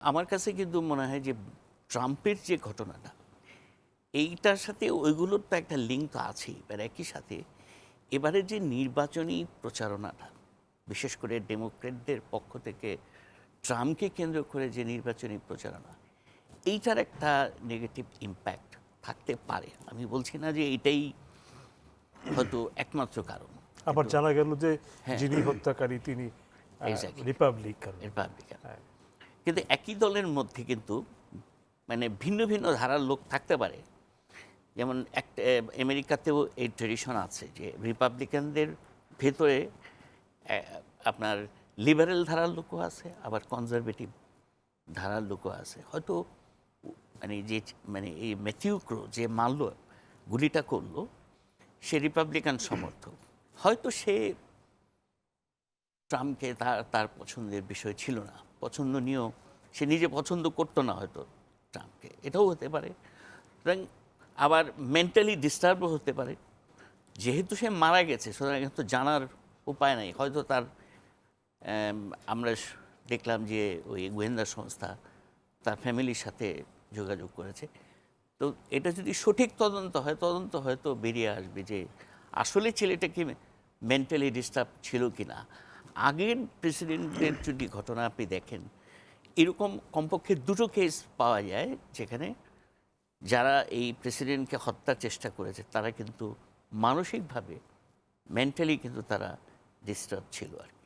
আমার কাছে কিন্তু মনে হয় যে ট্রাম্পের যে ঘটনাটা এইটার সাথে ওইগুলোর তো একটা লিঙ্ক তো আছেই এবার একই সাথে এবারে যে নির্বাচনী প্রচারণাটা বিশেষ করে ডেমোক্রেটদের পক্ষ থেকে ট্রাম্পকে কেন্দ্র করে যে নির্বাচনী প্রচারণা এইটার একটা নেগেটিভ ইম্প্যাক্ট থাকতে পারে আমি বলছি না যে এইটাই হয়তো একমাত্র কারণ আবার জানা গেল যে হ্যাঁ। যিনি হত্যাকারী তিনি Exactly. রিপাবলিকান রিপাবলিকান হ্যাঁ। কিন্তু একই দলের মধ্যে কিন্তু মানে ভিন্ন ভিন্ন ধারার লোক থাকতে পারে। যেমন একটা আমেরিকাতেও এই ট্রেডিশন আছে যে রিপাবলিকানদের ভেতরে আপনার লিবারেল ধারার লোকও আছে, আবার কনজারভেটিভ ধারার লোকও আছে। হয়তো মানে যে মানে এই ম্যাথিউক্রো যে মারল, গুলিটা করল, সে রিপাবলিকান সমর্থক। হয়তো সে ট্রাম্পকে তার তার পছন্দের বিষয় ছিল না। পছন্দনীয়, সে নিজে পছন্দ করতো না হয়তো ট্রাম্পকে। এটাও হতে পারে। সুতরাং আবার মেন্টালি ডিস্টার্বও হতে পারে। যেহেতু সে মারা গেছে, সুতরাং তো জানার উপায় নাই। হয়তো তার আমরা দেখলাম যে ওই গোয়েন্দা সংস্থা তার ফ্যামিলির সাথে যোগাযোগ করেছে। তো এটা যদি সঠিক তদন্ত হয়, তদন্ত হয়তো বেরিয়ে আসবে যে আসলে ছেলেটা কি মেন্টালি ডিস্টার্ব ছিল কি না আগের প্রেসিডেন্টের যদি ঘটনা আপনি দেখেন, এরকম কমপক্ষে দুটো কেস পাওয়া যায় যেখানে যারা এই প্রেসিডেন্টকে হত্যার চেষ্টা করেছে, তারা কিন্তু মানসিকভাবে মেন্টালি কিন্তু তারা ডিস্টার্ব ছিল আর কি।